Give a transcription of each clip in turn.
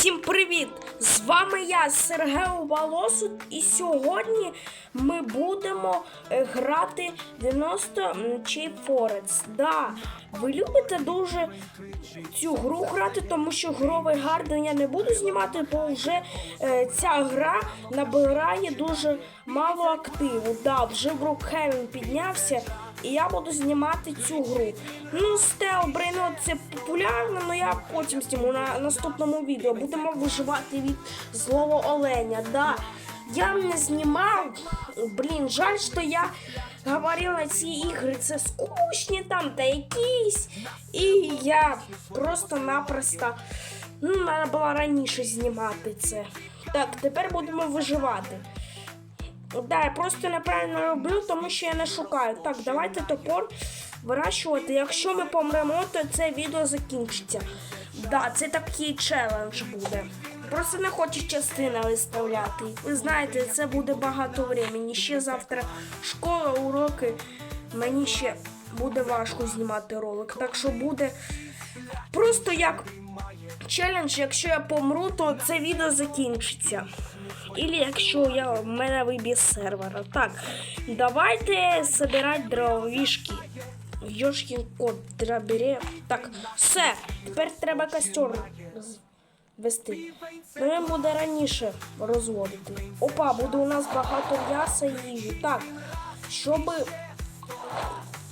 Всім привіт! З вами я, Сергео Волосут, і сьогодні ми будемо е, грати 90 Чей Форець. Да, ви любите дуже цю гру грати, тому що гровий гарден я не буду знімати, бо вже е, ця гра набирає дуже мало активу. Да, вже Брукхевен піднявся. І я буду знімати цю гру. Ну, Стелбрейн, це популярно, але я потім зніму на наступному відео. Будемо виживати від злого оленя. Да. Я не знімав. Блін, жаль, що я говорила, ці ігри це скучні там та якісь. І я просто-напросто ну, треба було раніше знімати це. Так, тепер будемо виживати. Да, я просто неправильно роблю, тому що я не шукаю. Так, давайте топор вирощувати. Якщо ми помремо, то це відео закінчиться. Да, це такий челендж буде. Просто не хочу частини виставляти. Ви знаєте, це буде багато времени. Ще завтра школа, уроки. Мені ще буде важко знімати ролик. Так що буде просто як челендж, якщо я помру, то це відео закінчиться. Ілі якщо я в мене виб'є сервера. Так, давайте збирати дровішки. Йошкін кот драбере. Так, все. Тепер треба костер вести. Ну, він буде раніше розводити. Опа, буде у нас багато м'яса і їжі. Так, щоби.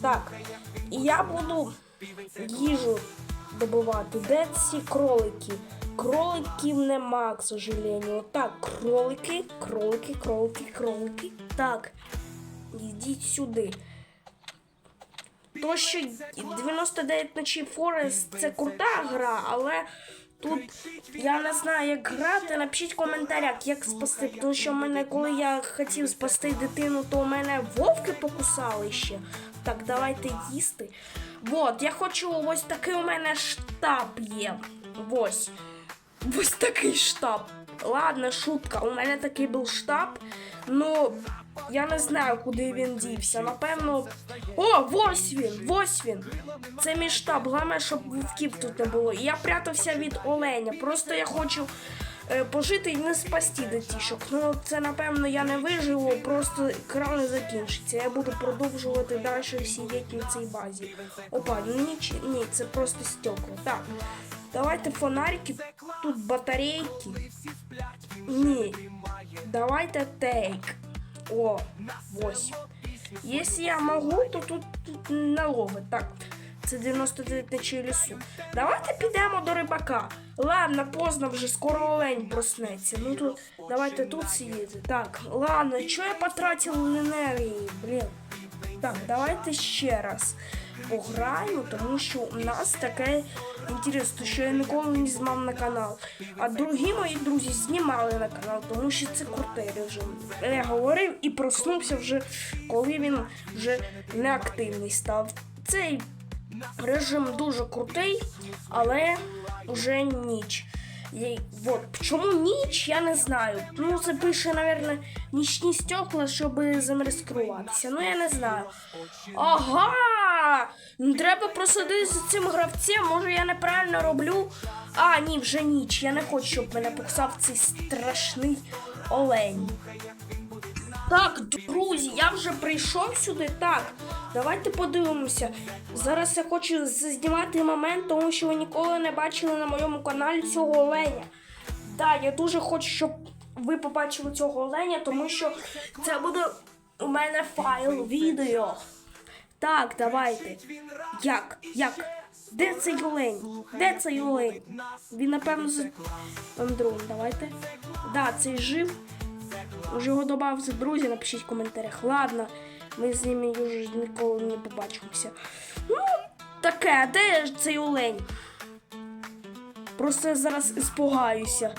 Так. Я буду їжу добувати. Де ці кролики? Кроликів нема, к сожалению. Так, кролики, кролики, кролики, кролики. Так, йдіть сюди. То, що 99 ночей Форест це крута гра, але тут я не знаю, як грати. Напишіть в коментарях, як спасти. Тому що мене, коли я хотів спасти дитину, то мене вовки покусали ще. Так, давайте їсти. Вот, я хочу ось такий у мене штаб є. Ось. Ось такий штаб. Ладно, шутка. У мене такий був штаб. Ну, я не знаю, куди він дівся. Напевно. О, ось він! Ось він! Це мій штаб. Головне, щоб вовків тут не було. І я прятався від оленя. Просто я хочу е, пожити і не спасти дитішок. Ну, це напевно я не виживу, просто кран не закінчиться. Я буду продовжувати далі сидіти на цій базі. Опа, ну ніч, ні, це просто стекла. Так. Давайте фонарики, тут батарейки. Ні. Давайте тейк. О, ось. Якщо я можу, то тут, тут налоги. Так, це 99 ночей лісу. Давайте підемо до рибака. Ладно, поздно вже, скоро олень проснеться. Ну тут, давайте тут сидіти. Так, ладно, що я потратив енергії. Так, давайте ще раз пограємо, тому що у нас таке інтересно, що я ніколи не знімав на канал. А другі мої друзі знімали на канал, тому що це крутий режим. Я говорив і проснувся вже, коли він вже неактивний став. Цей режим дуже крутий, але вже ніч. І, вот. Чому ніч, я не знаю. Ну, це пише, мабуть, нічні стекла, щоб замаскируватися. Ну, я не знаю. Ага! Ну, треба просадити за цим гравцем, може я неправильно роблю. А, ні, вже ніч. Я не хочу, щоб мене покусав цей страшний олень. Так, друзі, я вже прийшов сюди. Так, давайте подивимося. Зараз я хочу знімати момент, тому що ви ніколи не бачили на моєму каналі цього оленя. Так, я дуже хочу, щоб ви побачили цього оленя, тому що це буде у мене файл відео. Так, давайте. Як? Як? Де цей олень? Де цей олень? Він, напевно, з Андрон, давайте. Да, цей жив. Може його додався друзі, напишіть в коментарях. Ладно, ми з ними вже ніколи не побачимося. Ну, таке, де цей олень? Просто я зараз іспугаюся,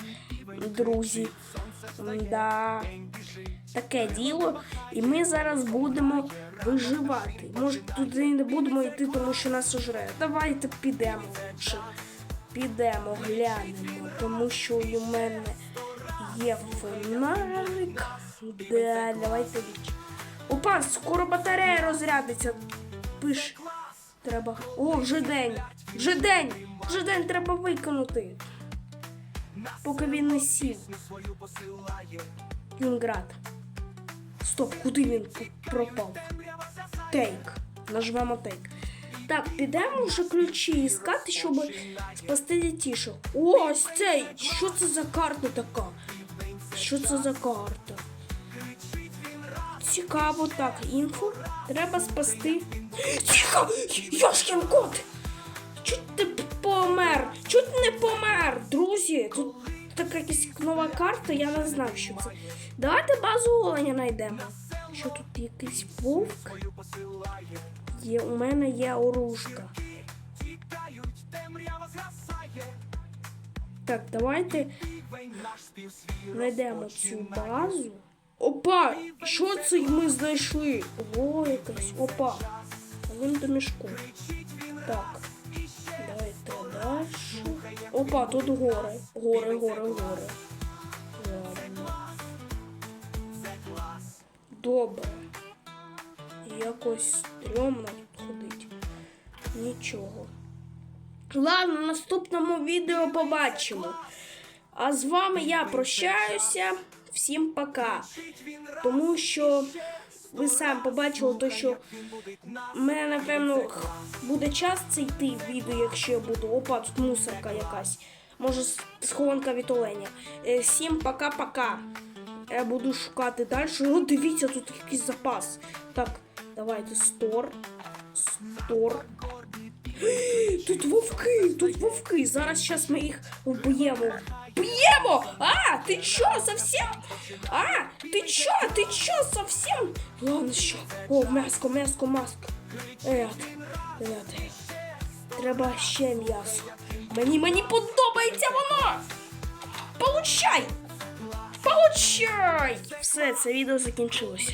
друзі. Да. Таке діло. І ми зараз будемо виживати. Може, туди не будемо йти, тому що нас ожре. Давайте підемо лучше. Підемо, глянемо, тому що у мене є фонарик. Да, давайте віч. Опа, скоро батарея розрядиться. Пиш. Треба. О, вже день. Вже день. Вже день треба виконати. поки він не сів. Вінград. Стоп, куди він пропав? Тейк. Нажмемо тейк. Так, підемо вже ключі іскати, щоб спасти дітішок. Ось цей! Що це за карта така? Що це за карта? Цікаво, так, інфо. Треба спасти. Тихо! Йошкін кот! Чуть ти помер! Чуть не помер! Друзі, тут така якась нова карта, я не знав, що це. Давайте базу оленя знайдемо. Що тут якийсь вовк? Є, у мене є оружка. Так, давайте знайдемо цю базу. Опа! Що це ми знайшли? О, якась. Опа. Він до мішку. Так. Давайте далі. Опа, тут гори. Гори, гори, гори. Ладно. Добре. Якось стрьомно тут ходить. Нічого. Ладно, в наступному відео побачимо. А з вами я прощаюся. Всім пока. Тому що ви сам побачили, то, що в мене, напевно, буде час це йти в відео, якщо я буду. Опа, тут мусорка якась. Може, схованка від оленя. Е, Всім пока-пока. Я буду шукати далі. О, дивіться, тут якийсь запас. Так, давайте стор. Стор. Тут вовки, тут вовки. Зараз зараз ми їх вб'ємо. Б'ємо! А, ти чо, совсем? А, ти чо, ти чо, совсем? Ладно, що? О, м'яско, м'яско, маско. Ет, ет. Треба ще м'ясо. Мені, мені подобається воно! Получай! Получай! Все, це відео закінчилося.